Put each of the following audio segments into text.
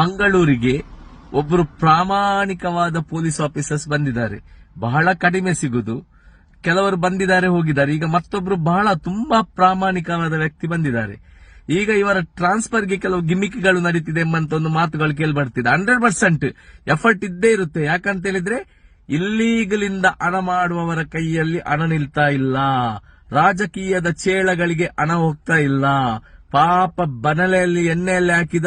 ಮಂಗಳೂರಿಗೆ ಒಬ್ಬರು ಪ್ರಾಮಾಣಿಕವಾದ police officers ಬಂದಿದ್ದಾರೆ. ಬಹಳ ಕಡಿಮೆ ಸಿಗುದು. ಕೆಲವರು ಬಂದಿದ್ದಾರೆ, ಹೋಗಿದ್ದಾರೆ. ಈಗ ಮತ್ತೊಬ್ರು ಬಹಳ ತುಂಬಾ ಪ್ರಾಮಾಣಿಕವಾದ ವ್ಯಕ್ತಿ ಬಂದಿದ್ದಾರೆ. ಈಗ ಇವರ ಟ್ರಾನ್ಸ್ಫರ್ಗೆ ಕೆಲವು ಗಿಮಿಕ್ಗಳು ನಡೀತಿದೆ ಎಂಬಂತ ಒಂದು ಮಾತುಗಳು ಕೇಳ್ಬರ್ತಿದೆ. ಹಂಡ್ರೆಡ್ ಪರ್ಸೆಂಟ್ ಎಫರ್ಟ್ ಇದ್ದೇ ಇರುತ್ತೆ. ಯಾಕಂತ ಹೇಳಿದ್ರೆ ಇಲ್ಲೀಗಲಿಂದ ಹಣ ಮಾಡುವವರ ಕೈಯಲ್ಲಿ ಹಣ ನಿಲ್ತಾ ಇಲ್ಲ. ರಾಜಕೀಯದ ಚೇಳಗಳಿಗೆ ಹಣ ಹೋಗ್ತಾ ಇಲ್ಲ. ಪಾಪ ಬನಲೆಯಲ್ಲಿ ಎಣ್ಣೆಯಲ್ಲಿ ಹಾಕಿದ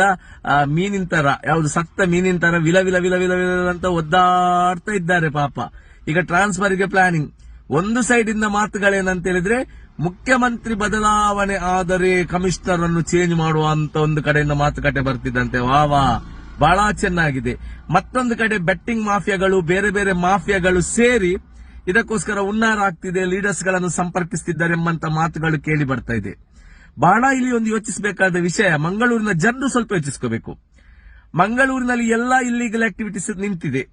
ಮೀನಿನ ತರ, ಯಾವುದು ಸತ್ತ ಮೀನಿನ ತರ ವಿಲ ವಿಲ ವಿಲ ವಿಲ ವಿಲ ಅಂತ ಒದ್ದಾಡ್ತಾ ಇದ್ದಾರೆ ಪಾಪ. ಈಗ ಟ್ರಾನ್ಸ್ಫರ್ಗೆ ಪ್ಲಾನಿಂಗ್ ಒಂದು ಸೈಡ್ ಇಂದ ಮಾತುಗಳೇನಂತ ಹೇಳಿದ್ರೆ, ಮುಖ್ಯಮಂತ್ರಿ ಬದಲಾವಣೆ ಆದರೆ ಕಮಿಷನರ್ ಅನ್ನು ಚೇಂಜ್ ಮಾಡುವ ಅಂತ ಒಂದು ಕಡೆಯಿಂದ ಮಾತುಕತೆ ಬರ್ತಿದ್ದಂತೆ. ವಾ ವಾ. ಬಹಳ ಚೆನ್ನಾಗಿದೆ. ಮತ್ತೊಂದು ಕಡೆ ಬೆಟ್ಟಿಂಗ್ ಮಾಫಿಯಾಗಳು, ಬೇರೆ ಬೇರೆ ಮಾಫಿಯಾಗಳು ಸೇರಿ ಇದಕ್ಕೋಸ್ಕರ ಉನ್ನಾರ ಆಗ್ತಿದೆ ಲೀಡರ್ಸ್ಗಳನ್ನು ಸಂಪರ್ಕಿಸುತ್ತಿದ್ದಾರೆ ಎಂಬಂತ ಮಾತುಗಳು ಕೇಳಿ ಬರ್ತಾ ಇದೆ. ಬಹಳ ಇಲ್ಲಿ ಒಂದು ಯೋಚಿಸಬೇಕಾದ ವಿಷಯ ಮಂಗಳೂರಿನ ಜನರು ಸ್ವಲ್ಪ ಯೋಚಿಸ್ಕೋಬೇಕು. ಮಂಗಳೂರಿನಲ್ಲಿ ಎಲ್ಲಾ ಇಲ್ಲೀಗಲ್ ಆಕ್ಟಿವಿಟೀಸ್ ನಿಂತಿದೆ.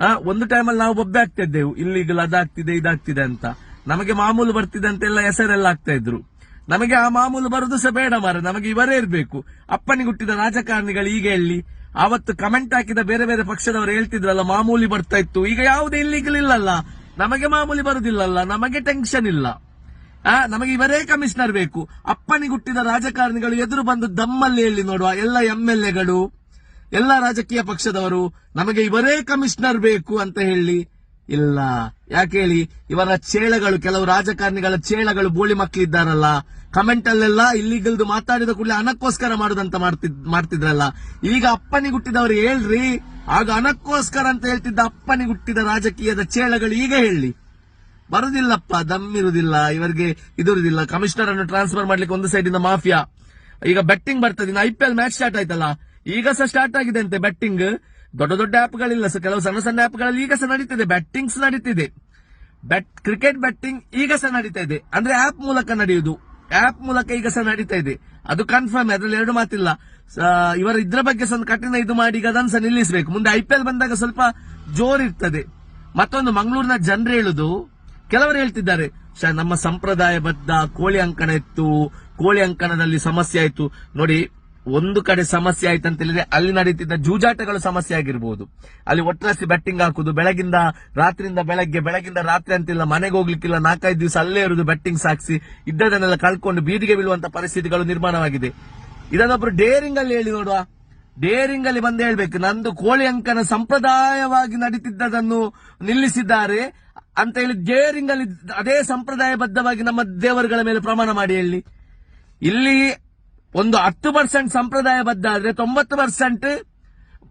ಆ, ಒಂದು ಟೈಮಲ್ಲಿ ನಾವು ಬೊಬ್ಬೆ ಆಗ್ತಾ ಇದ್ದೆವು. ಇಲ್ಲಿಗಲ್ ಅದಾಗ್ತಿದೆ ಇದಾಗ್ತಿದೆ ಅಂತ. ನಮಗೆ ಮಾಮೂಲು ಬರ್ತಿದೆ ಅಂತೆಲ್ಲ ಹೆಸರೆಲ್ಲ ಆಗ್ತಾ ಇದ್ರು. ನಮಗೆ ಆ ಮಾಮೂಲು ಬರುದು ಸಹ ಬೇಡ ಮಾರ ನಮಗೆ ಇವರೇ ಇರಬೇಕು. ಅಪ್ಪನಿಗೆ ಹುಟ್ಟಿದ ರಾಜಕಾರಣಿಗಳು ಈಗ ಹೇಳಿ ಅವತ್ತು ಕಮೆಂಟ್ ಹಾಕಿದ ಬೇರೆ ಬೇರೆ ಪಕ್ಷದವರು ಹೇಳ್ತಿದ್ರಲ್ಲ ಮಾಮೂಲಿ ಬರ್ತಾ ಇತ್ತು. ಈಗ ಯಾವುದೇ ಇಲ್ಲೀಗಲ್ ಇಲ್ಲಲ್ಲ. ನಮಗೆ ಮಾಮೂಲಿ ಬರುದಿಲ್ಲಲ್ಲ ನಮಗೆ ಟೆನ್ಷನ್ ಇಲ್ಲ. ನಮಗೆ ಇವರೇ ಕಮಿಷನರ್ ಬೇಕು. ಅಪ್ಪನಿ ಹುಟ್ಟಿದ ರಾಜಕಾರಣಿಗಳು ಎದುರು ಬಂದು ದಮ್ಮಲ್ಲಿ ಹೇಳಿ ನೋಡುವ ಎಲ್ಲ ಎಂ ಎಲ್ ಎಗಳು, ಎಲ್ಲ ರಾಜಕೀಯ ಪಕ್ಷದವರು, ನಮಗೆ ಇವರೇ ಕಮಿಷನರ್ ಬೇಕು ಅಂತ ಹೇಳಿ. ಇಲ್ಲ. ಯಾಕೆ ಹೇಳಿ? ಇವರ ಚೇಳಗಳು, ಕೆಲವು ರಾಜಕಾರಣಿಗಳ ಚೇಳಗಳು ಬೋಳಿ ಮಕ್ಕಳಿದ್ದಾರಲ್ಲ. ಕಮೆಂಟ್ ಅಲ್ಲೆಲ್ಲ ಇಲ್ಲಿಗಲ್ದು ಮಾತಾಡಿದ ಕೂಡಲೇ ಅನಕ್ಕೋಸ್ಕರ ಮಾಡುದಂತ ಮಾಡ್ತಿದ್, ಮಾಡ್ತಿದ್ರಲ್ಲ. ಈಗ ಅಪ್ಪನಿ ಹುಟ್ಟಿದವರು ಹೇಳ್ರಿ. ಆಗ ಅನಕ್ಕೋಸ್ಕರ ಅಂತ ಹೇಳ್ತಿದ್ದ ಅಪ್ಪನಿ ಹುಟ್ಟಿದ ರಾಜಕೀಯದ ಚೇಳಗಳು ಈಗ ಹೇಳಿ. ಬರುದಿಲ್ಲಪ್ಪ ದಮ್ಮಿರುದಿಲ್ಲ ಇವರಿಗೆ ಇದಿರುದಿಲ್ಲ ಕಮಿಷನರ್ ಅನ್ನು ಟ್ರಾನ್ಸ್ಫರ್ ಮಾಡ್ಲಿಕ್ಕೆ ಒಂದು ಸೈಡ್ ಇಂದ ಮಾಫಿಯಾ ಈಗ ಬೆಟ್ಟಿಂಗ್ ಬರ್ತದೆ I P L match start ಆಯ್ತಲ್ಲ? ಈಗ ಸಹ ಸ್ಟಾರ್ಟ್ ಆಗಿದೆ ಅಂತೆ ಬೆಟ್ಟಿಂಗ್ ದೊಡ್ಡ ದೊಡ್ಡ ಆಪ್ಗಳಿಲ್ಲ ಸರ್ ಕೆಲವು ಸಣ್ಣ ಸಣ್ಣ ಆಪ್ಗಳಲ್ಲಿ ಈಗ ಸಹ ನಡೀತಿದೆ. ಬೆಟ್ಟಿಂಗ್ಸ್ ನಡೀತಿದೆ. ಬೆಟ್ ಕ್ರಿಕೆಟ್ ಬೆಟ್ಟಿಂಗ್ ಈಗ ಸಹ ನಡೀತಾ ಇದೆ. ಅಂದ್ರೆ ಆಪ್ ಮೂಲಕ ನಡೆಯುವುದು ಆಪ್ ಮೂಲಕ ಈಗ ಸಹ ನಡೀತಾ ಇದೆ. ಅದು ಕನ್ಫರ್ಮ್ ಅದ್ರಲ್ಲಿ ಎರಡು ಮಾತಿಲ್ಲ. ಇವರ ಇದ್ರ ಬಗ್ಗೆ ಸ್ವಲ್ಪ ಕಠಿಣ ಇದು ಮಾಡಿ, ಈಗ ಅದನ್ನು ಸಹ ನಿಲ್ಲಿಸಬೇಕು. ಮುಂದೆ ಐ ಪಿ ಎಲ್ ಬಂದಾಗ ಸ್ವಲ್ಪ ಜೋರ್ ಇರ್ತದೆ ಮತ್ತೊಂದು, ಮಂಗಳೂರಿನ ಜನರು ಹೇಳುದು ಕೆಲವರು ಹೇಳ್ತಿದ್ದಾರೆ ನಮ್ಮ ನಮ್ಮ ಸಂಪ್ರದಾಯಬದ್ಧ ಕೋಳಿ ಅಂಕಣ ಇತ್ತು, ಕೋಳಿ ಅಂಕಣದಲ್ಲಿ ಸಮಸ್ಯೆ ಆಯ್ತು. ನೋಡಿ, ಒಂದು ಕಡೆ ಸಮಸ್ಯೆ ಆಯ್ತು ಅಂತ ಹೇಳಿದ್ರೆ ಅಲ್ಲಿ ನಡೀತಿದ್ದ ಜೂಜಾಟಗಳು ಸಮಸ್ಯೆ ಆಗಿರ್ಬೋದು. ಅಲ್ಲಿ ಒಟ್ಟರಸಿ ಬೆಟ್ಟಿಂಗ್ ಹಾಕುದು, ಬೆಳಗಿಂದ ರಾತ್ರಿಯಿಂದ ಬೆಳಗ್ಗೆ, ಬೆಳಗಿಂದ ರಾತ್ರಿ ಅಂತಿಲ್ಲ, ಮನೆಗೆ ಹೋಗ್ಲಿಕ್ಕಿಲ್ಲ, ನಾಲ್ಕೈದು ದಿವಸ ಅಲ್ಲೇ ಇರುವುದು ಬೆಟ್ಟಿಂಗ್ ಸಾಕ್ಸಿ, ಇದ್ದದನ್ನೆಲ್ಲ ಕಳ್ಕೊಂಡು ಬೀದಿಗೆ ಬೀಳುವಂತ ಪರಿಸ್ಥಿತಿಗಳು ನಿರ್ಮಾಣವಾಗಿದೆ. ಇದನ್ನೊಬ್ರು ಡೇರಿಂಗ್ ಅಲ್ಲಿ ಹೇಳಿ ನೋಡುವ. ಡೇರಿಂಗ್ ಅಲ್ಲಿ ಬಂದು ಹೇಳ್ಬೇಕು, ನಂದು ಕೋಳಿ ಅಂಕನ ಸಂಪ್ರದಾಯವಾಗಿ ನಡೀತಿದ್ದದನ್ನು ನಿಲ್ಲಿಸಿದ್ದಾರೆ ಅಂತ ಹೇಳಿ ಡೇರಿಂಗ್ ಅಲ್ಲಿ ಅದೇ ಸಂಪ್ರದಾಯಬದ್ಧವಾಗಿ ನಮ್ಮ ದೇವರುಗಳ ಮೇಲೆ ಪ್ರಮಾಣ ಮಾಡಿ ಹೇಳಿ. ಇಲ್ಲಿ ಒಂದು ಹತ್ತು ಪರ್ಸೆಂಟ್ ಸಂಪ್ರದಾಯಬದ್ಧ ಆದ್ರೆ ತೊಂಬತ್ತು ಪರ್ಸೆಂಟ್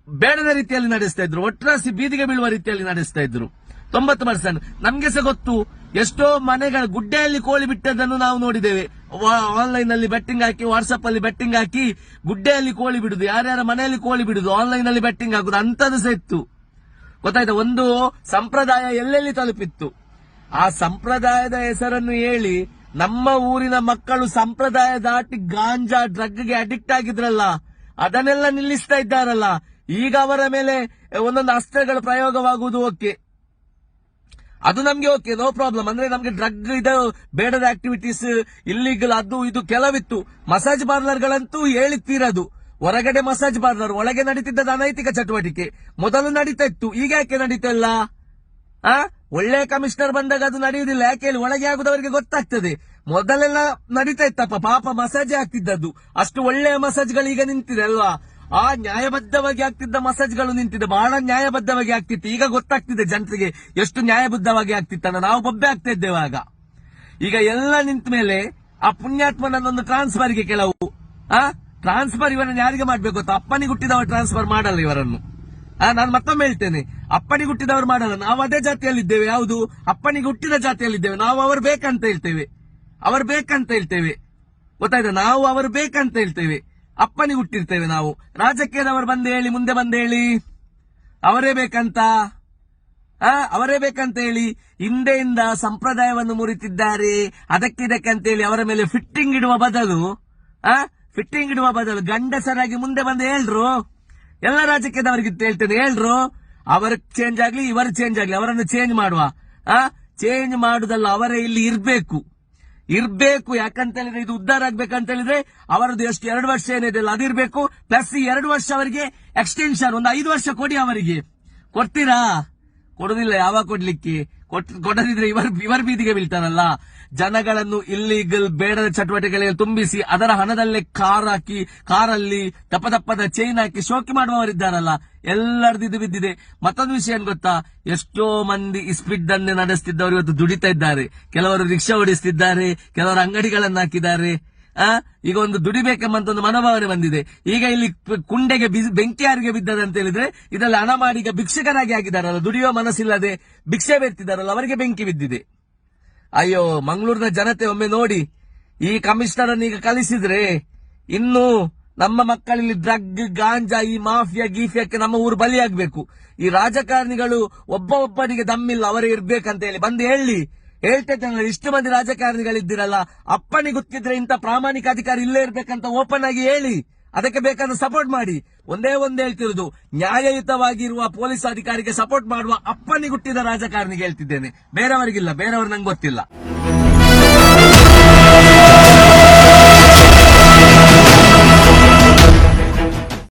ಬೇಡದ ರೀತಿಯಲ್ಲಿ ನಡೆಸ್ತಾ ಇದ್ರು. ಒಟ್ರಾಸಿ ಬೀದಿಗೆ ಬೀಳುವ ರೀತಿಯಲ್ಲಿ ನಡೆಸ್ತಾ ಇದ್ರು. ತೊಂಬತ್ತು ಪರ್ಸೆಂಟ್. ನಮ್ಗೆ ಸಹ ಗೊತ್ತು, ಎಷ್ಟೋ ಮನೆಗಳ ಗುಡ್ಡೆಯಲ್ಲಿ ಕೋಳಿ ಬಿಟ್ಟದನ್ನು ನಾವು ನೋಡಿದ್ದೇವೆ. ಆನ್ಲೈನ್ ಅಲ್ಲಿ ಬೆಟ್ಟಿಂಗ್ ಹಾಕಿ ವಾಟ್ಸ್ಆಪ್ ಅಲ್ಲಿ ಬೆಟ್ಟಿಂಗ್ ಹಾಕಿ ಗುಡ್ಡೆಯಲ್ಲಿ ಕೋಳಿ ಬಿಡುದು. ಯಾರ್ಯಾರ ಮನೆಯಲ್ಲಿ ಕೋಳಿ ಬಿಡುದು ಆನ್ಲೈನ್ ಅಲ್ಲಿ ಬೆಟ್ಟಿಂಗ್ ಹಾಕುದು. ಅಂತದ್ದು ಸಹ ಇತ್ತು. ಗೊತ್ತಾಯ್ತಾ? ಒಂದು ಸಂಪ್ರದಾಯ ಎಲ್ಲೆಲ್ಲಿ ತಲುಪಿತ್ತು? ಆ ಸಂಪ್ರದಾಯದ ಹೆಸರನ್ನು ಹೇಳಿ, ನಮ್ಮ ಊರಿನ ಮಕ್ಕಳು ಸಂಪ್ರದಾಯ ದಾಟಿ ಗಾಂಜಾ ಡ್ರಗ್ಗೆ ಅಡಿಕ್ಟ್ ಆಗಿದ್ರಲ್ಲ, ಅದನ್ನೆಲ್ಲ ನಿಲ್ಲಿಸ್ತಾ ಇದ್ದಾರಲ್ಲ, ಈಗ ಅವರ ಮೇಲೆ ಒಂದೊಂದು ಅಸ್ತ್ರಗಳ ಪ್ರಯೋಗವಾಗುವುದು ಓಕೆ? ಅದು ನಮ್ಗೆ ಓಕೆ, ನೋ ಪ್ರಾಬ್ಲಮ್. ಅಂದ್ರೆ ನಮ್ಗೆ ಡ್ರಗ್ ಇದು ಬೇಡದ ಆಕ್ಟಿವಿಟೀಸ್, ಇಲ್ಲಿಗಲ್ ಅದು, ಇದು ಕೆಲವಿತ್ತು. ಮಸಾಜ್ ಪಾರ್ಲರ್ಗಳಂತೂ ಹೇಳಿತ್ತೀರದು. ಹೊರಗಡೆ ಮಸಾಜ್ ಪಾರ್ಲರ್, ಒಳಗೆ ನಡೀತಿದ್ದ ಅನೈತಿಕ ಚಟುವಟಿಕೆ. ಮೊದಲು ನಡೀತಾ ಇತ್ತು ಈಗ ಯಾಕೆ ನಡೀತಲ್ಲ ಆ? ಒಳ್ಳೆ ಕಮಿಷನರ್ ಬಂದಾಗ ಅದು ನಡೆಯುವುದಿಲ್ಲ. ಯಾಕೆ ಒಳಗೆ ಆಗುದವರಿಗೆ ಗೊತ್ತಾಗ್ತದೆ. ಮೊದಲೆಲ್ಲ ನಡೀತಾ ಇತ್ತಪ್ಪ, ಪಾಪ ಮಸಾಜ್ ಆಗ್ತಿದ್ದದ್ದು. ಅಷ್ಟು ಒಳ್ಳೆಯ ಮಸಾಜ್ಗಳು ಈಗ ನಿಂತಿದೆ ಅಲ್ವಾ? ಆ ನ್ಯಾಯಬದ್ಧವಾಗಿ ಆಗ್ತಿದ್ದ ಮಸಾಜ್ಗಳು ನಿಂತಿದೆ. ಬಹಳ ನ್ಯಾಯಬದ್ಧವಾಗಿ ಆಗ್ತಿತ್ತು. ಈಗ ಗೊತ್ತಾಗ್ತಿದೆ ಜನರಿಗೆ ಎಷ್ಟು ನ್ಯಾಯಬದ್ಧವಾಗಿ ಆಗ್ತಿತ್ತನ್ನ ನಾವು ಬೊಬ್ಬೆ ಆಗ್ತಾ ಇದ್ದೇವೆ ಆಗ. ಈಗ ಎಲ್ಲ ನಿಂತ ಮೇಲೆ ಆ ಪುಣ್ಯಾತ್ಮನನ್ನೊಂದು ಟ್ರಾನ್ಸ್ಫರ್ಗೆ ಕೆಲವು, ಆ? ಟ್ರಾನ್ಸ್ಫರ್ ಇವರನ್ನು ಯಾರಿಗೆ ಮಾಡಬೇಕು ಗೊತ್ತಾ? ಅಪ್ಪನಿಗೆ ಹುಟ್ಟಿದವರು ಟ್ರಾನ್ಸ್ಫರ್ ಮಾಡಲ್ಲ ಇವರನ್ನು. ನಾನು ಮತ್ತೊಮ್ಮೆ ಹೇಳ್ತೇನೆ. ಅಪ್ಪನಿಗೆ ಹುಟ್ಟಿದವರು ಮಾಡಲ್ಲ. ನಾವು ಅದೇ ಜಾತಿಯಲ್ಲಿದ್ದೇವೆ. ಯಾವುದು? ಅಪ್ಪನಿಗೆ ಹುಟ್ಟಿದ ಜಾತಿಯಲ್ಲಿದ್ದೇವೆ. ನಾವು ಅವರು ಬೇಕಂತ ಹೇಳ್ತೇವೆ. ಅವರು ಬೇಕಂತ ಹೇಳ್ತೇವೆ. ಗೊತ್ತಾಯ್ತಾ? ನಾವು ಅವರು ಬೇಕಂತ ಹೇಳ್ತೇವೆ. ಅಪ್ಪನಿಗೆ ಹುಟ್ಟಿರ್ತೇವೆ ನಾವು. ರಾಜಕೀಯದವರು ಬಂದು ಹೇಳಿ, ಮುಂದೆ ಬಂದು ಹೇಳಿ. ಅವರೇ ಬೇಕಂತ? ಅವರೇ ಬೇಕಂತ ಹೇಳಿ. ಹಿಂದೆಯಿಂದ ಸಂಪ್ರದಾಯವನ್ನು ಮುರಿತಿದ್ದಾರೆ. ಅದಕ್ಕೆ ಇದಕ್ಕೆ ಅಂತ ಹೇಳಿ ಅವರ ಮೇಲೆ ಫಿಟ್ಟಿಂಗ್ ಇಡುವ ಬದಲು, ಆ ಫಿಟ್ಟಿಂಗ್ ಇಡುವ ಬದಲು ಗಂಡಸರಾಗಿ ಮುಂದೆ ಬಂದು ಹೇಳ್ರು ಎಲ್ಲ ರಾಜಕೀಯದವರಿಗೆ ಹೇಳ್ತೇನೆ ಹೇಳ್ರು ಅವರ ಚೇಂಜ್ ಆಗ್ಲಿ, ಇವರು ಚೇಂಜ್ ಆಗ್ಲಿ, ಅವರನ್ನು ಚೇಂಜ್ ಮಾಡುವ. ಆ? ಚೇಂಜ್ ಮಾಡುದಲ್ಲ ಅವರೇ ಇಲ್ಲಿ ಇರ್ಬೇಕು. ಇರ್ಬೇಕು ಯಾಕಂತ ಹೇಳಿದ್ರೆ ಇದು ಉದ್ದಾರ ಆಗ್ಬೇಕಂತ ಹೇಳಿದ್ರೆ ಅವರದ್ದು ಎಷ್ಟು, ಎರಡು ವರ್ಷ ಏನಿದೆ ಅಲ್ಲ, ಅದಿರ್ಬೇಕು. ಪ್ಲಸ್ ಎರಡು ವರ್ಷ ಅವರಿಗೆ ಎಕ್ಸ್ಟೆನ್ಷನ್ ಒಂದು ಐದು ವರ್ಷ ಕೊಡಿ ಅವರಿಗೆ. ಕೊಡ್ತೀರಾ? ಕೊಡುದಿಲ್ಲ ಯಾವಾಗ ಕೊಡ್ಲಿಕ್ಕೆ? ಕೊಡದಿದ್ರೆ ಇವರ್ ಇವರ್ ಬೀದಿಗೆ ಬೀಳ್ತಾರಲ್ಲ ಜನಗಳನ್ನು ಇಲ್ಲೀಗಲ್ ಬೇಡದ ಚಟುವಟಿಕೆಗಳಿಗೆ ತುಂಬಿಸಿ ಅದರ ಹಣದಲ್ಲೇ ಕಾರ್ ಹಾಕಿ, ಕಾರಲ್ಲಿ ದಪ್ಪ ದಪ್ಪದ ಚೈನ್ ಹಾಕಿ ಶೋಕಿ ಮಾಡುವವರಿದ್ದಾರಲ್ಲ. ಎಲ್ಲರದ್ದು ಇದು ಬಿದ್ದಿದೆ. ಮತ್ತೊಂದು ವಿಷಯ ಏನ್ ಗೊತ್ತಾ? ಎಷ್ಟೋ ಮಂದಿ ಸ್ಪೀಡ್ ದಂಧೆ ನಡೆಸ್ತಿದ್ದವರು ಇವತ್ತು ದುಡಿತಾ ಇದ್ದಾರೆ. ಕೆಲವರು ರಿಕ್ಷಾ ಓಡಿಸ್ತಿದ್ದಾರೆ, ಕೆಲವರು ಅಂಗಡಿಗಳನ್ನು ಹಾಕಿದ್ದಾರೆ. ಆ? ಈಗ ಒಂದು ದುಡಿಬೇಕೆಂಬಂತ ಒಂದು ಮನೋಭಾವನೆ ಬಂದಿದೆ. ಈಗ ಇಲ್ಲಿ ಕುಂಡೆಗೆ ಬೆಂಕಿ ಯಾರಿಗೆ ಬಿದ್ದದಂತ ಹೇಳಿದ್ರೆ, ಇದರಲ್ಲಿ ಹಣ ಮಾಡಿ ಈಗ ಭಿಕ್ಷಕರಾಗಿ ಆಗಿದ್ದಾರಲ್ಲ, ದುಡಿಯುವ ಮನಸ್ಸಿಲ್ಲದೆ ಭಿಕ್ಷೆ ಬೇರ್ತಿದಾರಲ್ಲ ಅವರಿಗೆ ಬೆಂಕಿ ಬಿದ್ದಿದೆ. ಅಯ್ಯೋ, ಮಂಗಳೂರಿನ ಜನತೆ ಒಮ್ಮೆ ನೋಡಿ, ಈ ಕಮಿಷನರ್ ಅನ್ನು ಈಗ ಕಲಿಸಿದ್ರೆ, ಇನ್ನು ನಮ್ಮ ಮಕ್ಕಳಲ್ಲಿ ಡ್ರಗ್, ಗಾಂಜಾ, ಈ ಮಾಫಿಯಾ, ಗೀಫಿಯಾಕ್ಕೆ ನಮ್ಮ ಊರು ಬಲಿಯಾಗಬೇಕು. ಈ ರಾಜಕಾರಣಿಗಳು ಒಬ್ಬ ಒಬ್ಬನಿಗೆ ದಮ್ಮಿಲ್ಲ, ಅವರೇ ಇರ್ಬೇಕಂತ ಹೇಳಿ ಬಂದು ಹೇಳಿ ಹೇಳ್ತೇನೆ ಇಷ್ಟು ಮಂದಿ ರಾಜಕಾರಣಿಗಳಿದ್ದೀರಲ್ಲ, ಅಪ್ಪನಿಗೆ ಗೊತ್ತಿದ್ರೆ ಇಂಥ ಪ್ರಾಮಾಣಿಕ ಅಧಿಕಾರಿ ಇಲ್ಲೇ ಇರ್ಬೇಕಂತ ಓಪನ್ ಆಗಿ ಹೇಳಿ, ಅದಕ್ಕೆ ಬೇಕಾದ ಸಪೋರ್ಟ್ ಮಾಡಿ. ಒಂದೇ ಒಂದು ಹೇಳ್ತಿರೋದು, ನ್ಯಾಯಯುತವಾಗಿರುವ ಪೊಲೀಸ್ ಅಧಿಕಾರಿಗೆ ಸಪೋರ್ಟ್ ಮಾಡುವ ಅಪ್ಪನಿಗೆ ಹುಟ್ಟಿದ ರಾಜಕಾರಣಿಗೆ ಹೇಳ್ತಿದ್ದೇನೆ. ಬೇರೆಯವರಿಗಿಲ್ಲ, ಬೇರೆಯವರು ನಂಗೆ ಗೊತ್ತಿಲ್ಲ.